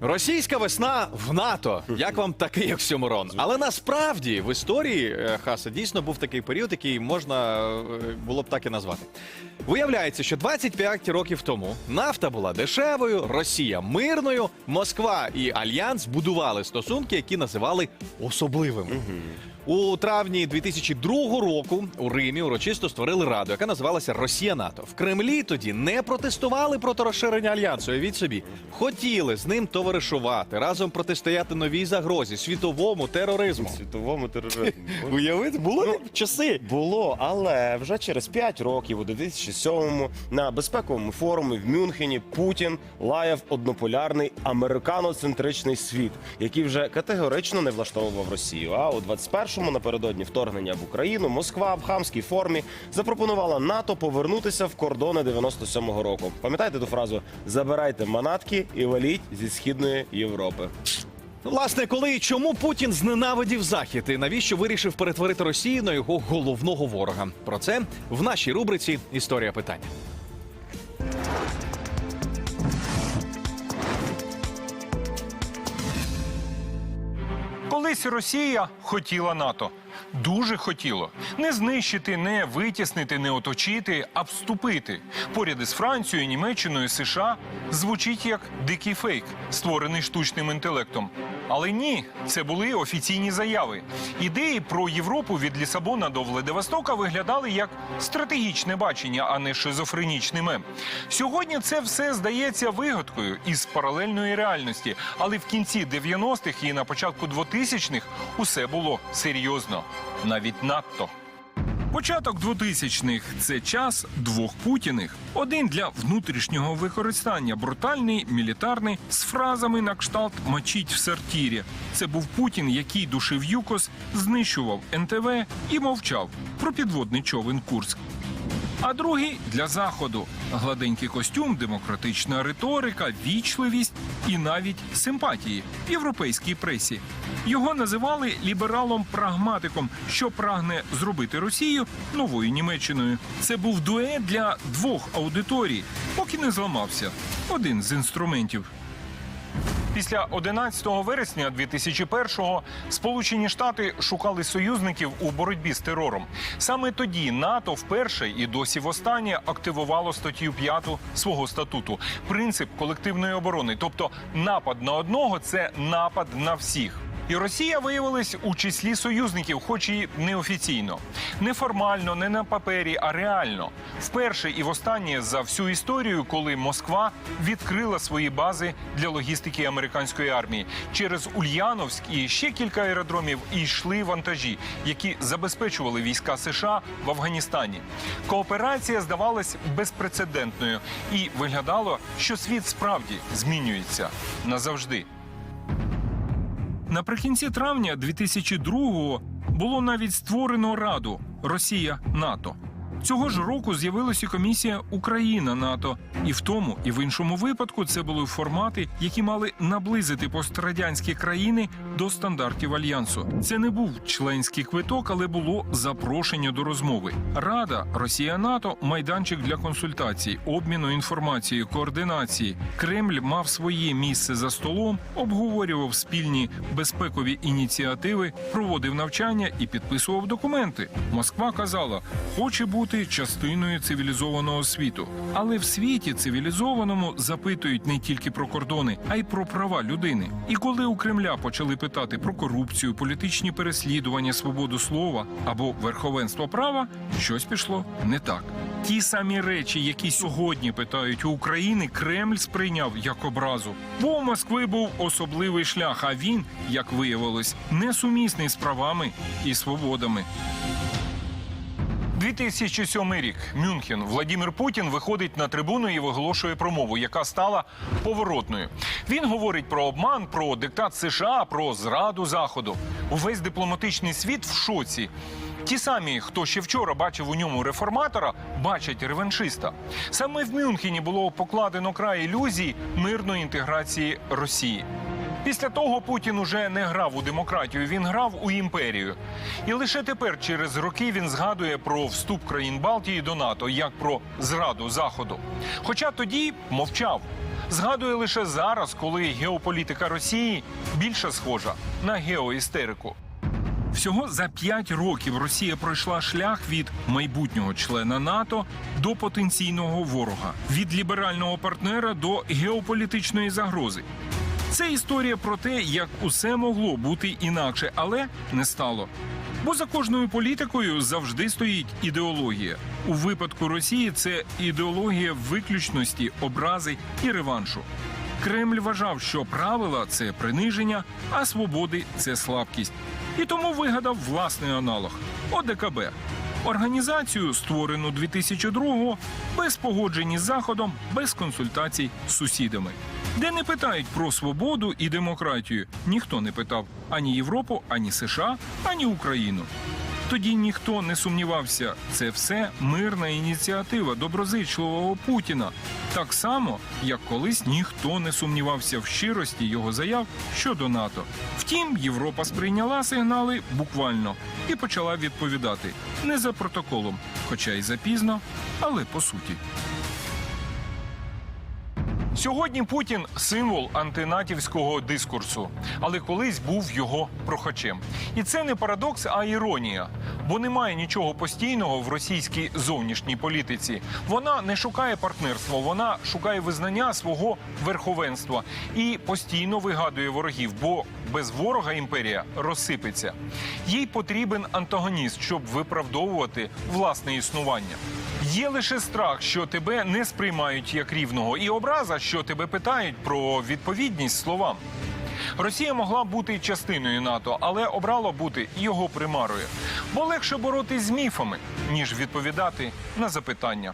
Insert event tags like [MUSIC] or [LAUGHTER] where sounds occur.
Російська весна в НАТО. Як вам такий оксюморон? Але насправді в історії е, Хаса дійсно був такий період, який можна е, було б так і назвати. Виявляється, що 25 років тому нафта була дешевою, Росія мирною, Москва і Альянс будували стосунки, які називали особливими. У травні 2002 року у Римі урочисто створили раду, яка називалася Росія НАТО. В Кремлі тоді не протестували проти розширення альянсу. Від собі хотіли з ним товаришувати, разом протистояти новій загрозі, світовому тероризму. Світовому тероризму. [LAUGHS] Уявити, було Ну, часи. Було, але вже через 5 років, у 2007-му, на безпековому форумі в Мюнхені Путін лаяв однополярний американоцентричний світ, який вже категорично не влаштовував Росію. А у 21-му, напередодні вторгнення в Україну, Москва в хамській формі запропонувала НАТО повернутися в кордони 97-го року. Пам'ятаєте ту фразу Забирайте манатки і валіть зі східної Європи. Власне, коли і чому Путін зненавидів Захід і навіщо вирішив перетворити Росію на його головного ворога? Про це в нашій рубриці Історія питання. Колись Росія хотіла НАТО. Дуже хотіло не знищити, не витіснити, не оточити, а вступити. Поряд із Францією, Німеччиною, США звучить як дикий фейк, створений штучним інтелектом. Але ні, це були офіційні заяви. Ідеї про Європу від Лісабона до Владивостока виглядали як стратегічне бачення, а не шизофренічний мем. Сьогодні це все здається вигадкою із паралельної реальності, але в кінці 90-х і на початку 2000-х усе було серйозно, навіть надто. Початок 2000-х – це час двох путіних. Один для внутрішнього використання, брутальний, мілітарний, з фразами на кшталт «мочіть в сортірі». Це був Путін, який душив ЮКОС, знищував НТВ і мовчав про підводний човен Курськ. А другий для заходу гладенький костюм, демократична риторика, вічливість і навіть симпатії в європейській пресі. Його називали лібералом-прагматиком, що прагне зробити Росію новою Німеччиною. Це був дует для двох аудиторій, поки не зламався один з інструментів. Після 11 вересня 2001-го Сполучені Штати шукали союзників у боротьбі з терором. Саме тоді НАТО вперше і досі востаннє активувало статтю 5 свого статуту принцип колективної оборони. Тобто напад на одного це напад на всіх. І Росія виявилась у числі союзників, хоч і неофіційно, не формально, не на папері, а реально. Вперше і востаннє за всю історію, коли Москва відкрила свої бази для логістики американської армії через Ульяновськ і ще кілька аеродромів йшли вантажі, які забезпечували війська США в Афганістані. Кооперація здавалась безпрецедентною і виглядало, що світ справді змінюється назавжди. Наприкінці травня 2002-го було навіть створено Раду Росія НАТО. Цього ж року з'явилася комісія Україна НАТО, і в тому, і в іншому випадку це були формати, які мали наблизити пострадянські країни до стандартів альянсу. Це не був членський квиток, але було запрошення до розмови. Рада Росія НАТО майданчик для консультацій, обміну інформацією, координації. Кремль мав своє місце за столом, обговорював спільні безпекові ініціативи, проводив навчання і підписував документи. Москва казала, хоче бути частиною цивілізованого світу. Але в світі цивілізованому запитують не тільки про кордони, а й про права людини. І коли у Кремля почали питати про корупцію, політичні переслідування, свободу слова або верховенство права, щось пішло не так. Ті самі речі, які сьогодні питають у України, Кремль сприйняв як образу. Бо у Москви був особливий шлях, а він, як виявилось, несумісний з правами і свободами. 2007 рік Мюнхен Владимир Путін виходить на трибуну і виголошує промову, яка стала поворотною. Він говорить про обман, про диктат США, про зраду заходу. Увесь дипломатичний світ в шоці. Ті самі, хто ще вчора бачив у ньому реформатора, бачать реваншиста. Саме в Мюнхені було покладено край ілюзій мирної інтеграції Росії. Після того Путін уже не грав у демократію, він грав у імперію. І лише тепер, через роки, він згадує про вступ країн Балтії до НАТО як про зраду Заходу. Хоча тоді мовчав. згадує лише зараз, коли геополітика Росії більше схожа на геоістерику. Всього за п'ять років Росія пройшла шлях від майбутнього члена НАТО до потенційного ворога, від ліберального партнера до геополітичної загрози. Це історія про те, як усе могло бути інакше, але не стало. Бо за кожною політикою завжди стоїть ідеологія. У випадку Росії це ідеологія виключності, образи і реваншу. Кремль вважав, що правила це приниження, а свободи це слабкість. І тому вигадав власний аналог ОДКБ. Організацію, створену 2002-го, без погоджень з Заходом, без консультацій з сусідами, де не питають про свободу і демократію. Ніхто не питав ані Європу, ані США, ані Україну. Тоді ніхто не сумнівався, це все мирна ініціатива доброзичливого Путіна. Так само, як колись ніхто не сумнівався в щирості його заяв щодо НАТО. Втім, Європа сприйняла сигнали буквально і почала відповідати не за протоколом, хоча й запізно, але по суті. Сьогодні Путін символ антинатівського дискурсу, але колись був його прохачем. І це не парадокс, а іронія. Бо немає нічого постійного в російській зовнішній політиці. Вона не шукає партнерства, вона шукає визнання свого верховенства і постійно вигадує ворогів, бо без ворога імперія розсипеться. Їй потрібен антагоніст, щоб виправдовувати власне існування. Є лише страх, що тебе не сприймають як рівного, і образа, що тебе питають про відповідність словам. Росія могла бути частиною НАТО, але обрала бути його примарою. Бо легше боротись з міфами, ніж відповідати на запитання.